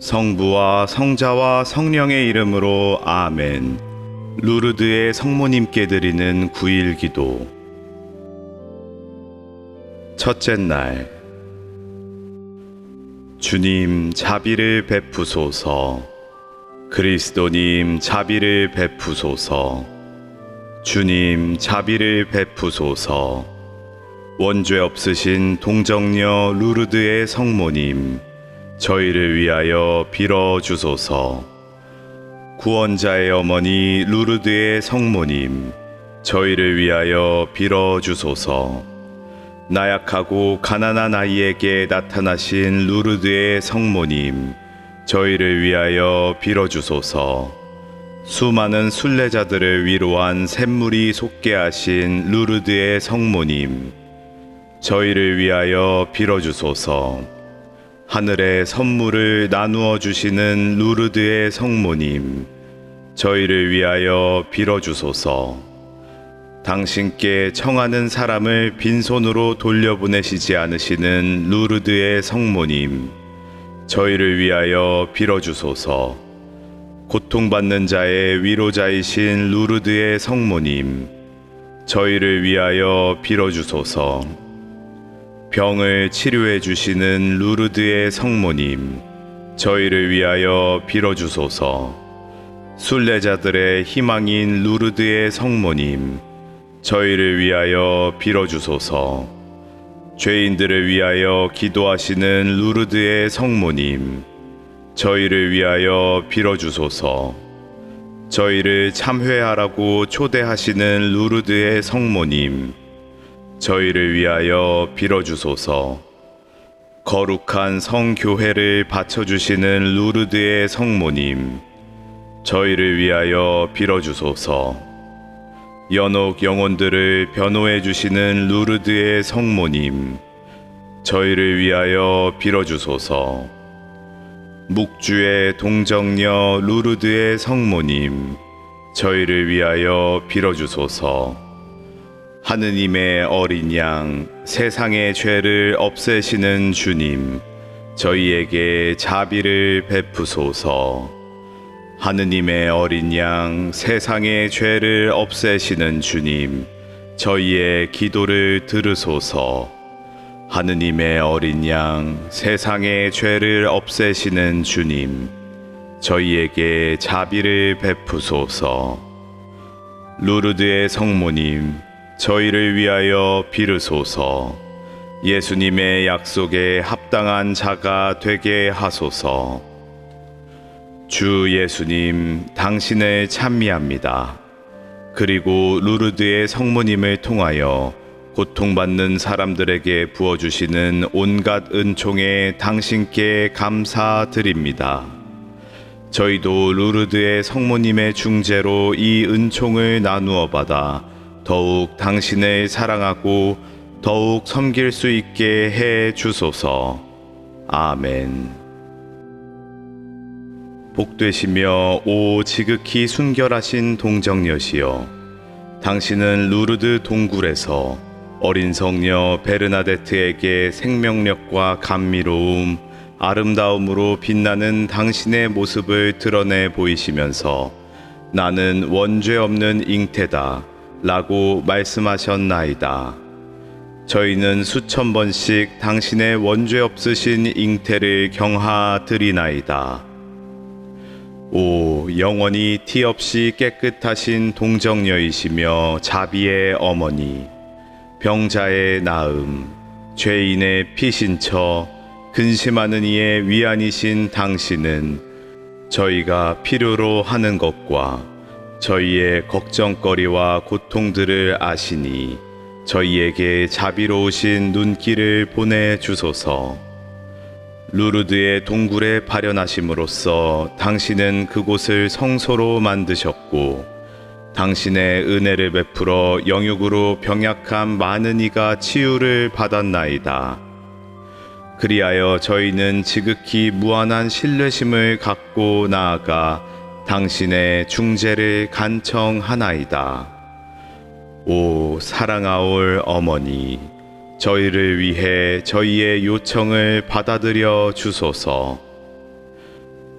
성부와 성자와 성령의 이름으로 아멘. 루르드의 성모님께 드리는 구일 기도. 첫째 날. 주님 자비를 베푸소서. 그리스도님 자비를 베푸소서. 주님 자비를 베푸소서. 원죄 없으신 동정녀 루르드의 성모님. 저희를 위하여 빌어 주소서. 구원자의 어머니 루르드의 성모님, 저희를 위하여 빌어 주소서. 나약하고 가난한 아이에게 나타나신 루르드의 성모님, 저희를 위하여 빌어 주소서. 수많은 순례자들을 위로한 샘물이 솟게 하신 루르드의 성모님, 저희를 위하여 빌어 주소서. 하늘의 선물을 나누어 주시는 루르드의 성모님, 저희를 위하여 빌어주소서. 당신께 청하는 사람을 빈손으로 돌려보내시지 않으시는 루르드의 성모님, 저희를 위하여 빌어주소서. 고통받는 자의 위로자이신 루르드의 성모님, 저희를 위하여 빌어주소서. 병을 치료해 주시는 루르드의 성모님, 저희를 위하여 빌어주소서. 순례자들의 희망인 루르드의 성모님, 저희를 위하여 빌어주소서. 죄인들을 위하여 기도하시는 루르드의 성모님, 저희를 위하여 빌어주소서. 저희를 참회하라고 초대하시는 루르드의 성모님, 저희를 위하여 빌어주소서. 거룩한 성교회를 바쳐주시는 루르드의 성모님, 저희를 위하여 빌어주소서. 연옥 영혼들을 변호해 주시는 루르드의 성모님, 저희를 위하여 빌어주소서. 묵주의 동정녀 루르드의 성모님, 저희를 위하여 빌어주소서. 하느님의 어린 양, 세상의 죄를 없애시는 주님, 저희에게 자비를 베푸소서. 하느님의 어린 양, 세상의 죄를 없애시는 주님, 저희의 기도를 들으소서. 하느님의 어린 양, 세상의 죄를 없애시는 주님, 저희에게 자비를 베푸소서. 루르드의 성모님, 저희를 위하여 비르소서. 예수님의 약속에 합당한 자가 되게 하소서. 주 예수님, 당신을 찬미합니다. 그리고 루르드의 성모님을 통하여 고통받는 사람들에게 부어주시는 온갖 은총에 당신께 감사드립니다. 저희도 루르드의 성모님의 중재로 이 은총을 나누어 받아 더욱 당신을 사랑하고 더욱 섬길 수 있게 해 주소서. 아멘. 복되시며 오 지극히 순결하신 동정녀시여 당신은 루르드 동굴에서 어린 성녀 베르나데트에게 생명력과 감미로움 아름다움으로 빛나는 당신의 모습을 드러내 보이시면서 나는 원죄 없는 잉태다 라고 말씀하셨나이다. 저희는 수천 번씩 당신의 원죄 없으신 잉태를 경하드리나이다. 오 영원히 티 없이 깨끗하신 동정녀이시며 자비의 어머니 병자의 나음 죄인의 피신처 근심하는 이의 위안이신 당신은 저희가 필요로 하는 것과 저희의 걱정거리와 고통들을 아시니 저희에게 자비로우신 눈길을 보내 주소서. 루르드의 동굴에 발현하심으로써 당신은 그곳을 성소로 만드셨고 당신의 은혜를 베풀어 영육으로 병약한 많은 이가 치유를 받았나이다. 그리하여 저희는 지극히 무한한 신뢰심을 갖고 나아가 당신의 중재를 간청하나이다. 오 사랑하올 어머니, 저희를 위해 저희의 요청을 받아들여 주소서.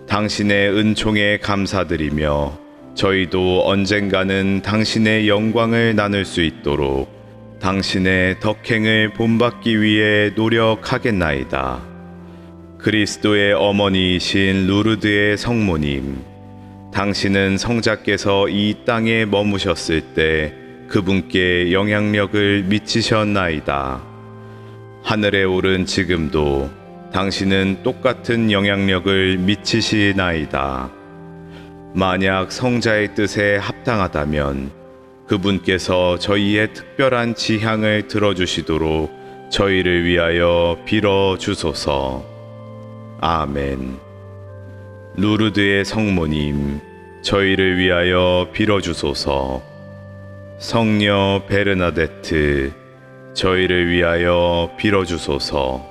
당신의 은총에 감사드리며 저희도 언젠가는 당신의 영광을 나눌 수 있도록 당신의 덕행을 본받기 위해 노력하겠나이다. 그리스도의 어머니이신 루르드의 성모님, 당신은 성자께서 이 땅에 머무셨을 때 그분께 영향력을 미치셨나이다. 하늘에 오른 지금도 당신은 똑같은 영향력을 미치시나이다. 만약 성자의 뜻에 합당하다면 그분께서 저희의 특별한 지향을 들어주시도록 저희를 위하여 빌어 주소서. 아멘. 루르드의 성모님, 저희를 위하여 빌어 주소서. 성녀 베르나데트, 저희를 위하여 빌어 주소서.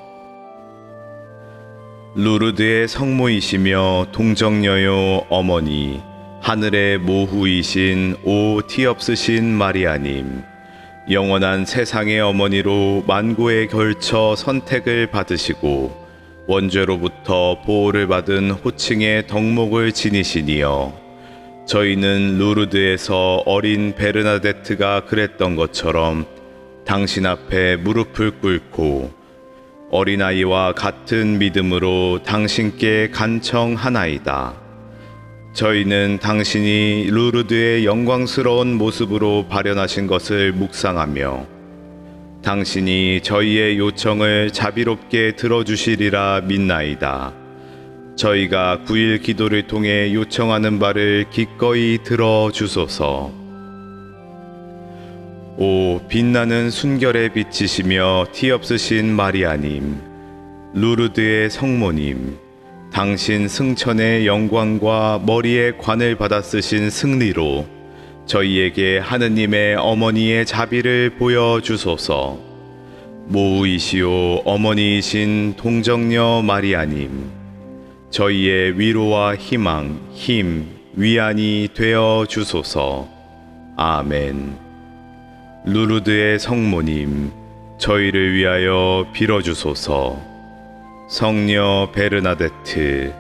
루르드의 성모이시며 동정녀요 어머니 하늘의 모후이신 오 티없으신 마리아님 영원한 세상의 어머니로 만고에 걸쳐 선택을 받으시고 원죄로부터 보호를 받은 호칭의 덕목을 지니시니여 저희는 루르드에서 어린 베르나데트가 그랬던 것처럼 당신 앞에 무릎을 꿇고 어린아이와 같은 믿음으로 당신께 간청하나이다. 저희는 당신이 루르드의 영광스러운 모습으로 발현하신 것을 묵상하며 당신이 저희의 요청을 자비롭게 들어주시리라 믿나이다. 저희가 구일 기도를 통해 요청하는 바를 기꺼이 들어주소서. 오 빛나는 순결의 빛이시며 티 없으신 마리아님 루르드의 성모님 당신 승천의 영광과 머리에 관을 받아 쓰신 승리로 저희에게 하느님의 어머니의 자비를 보여 주소서 모우이시오 어머니이신 동정녀 마리아님 저희의 위로와 희망, 힘, 위안이 되어 주소서 아멘 루르드의 성모님, 저희를 위하여 빌어 주소서. 성녀 베르나데트,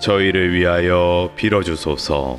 저희를 위하여 빌어 주소서.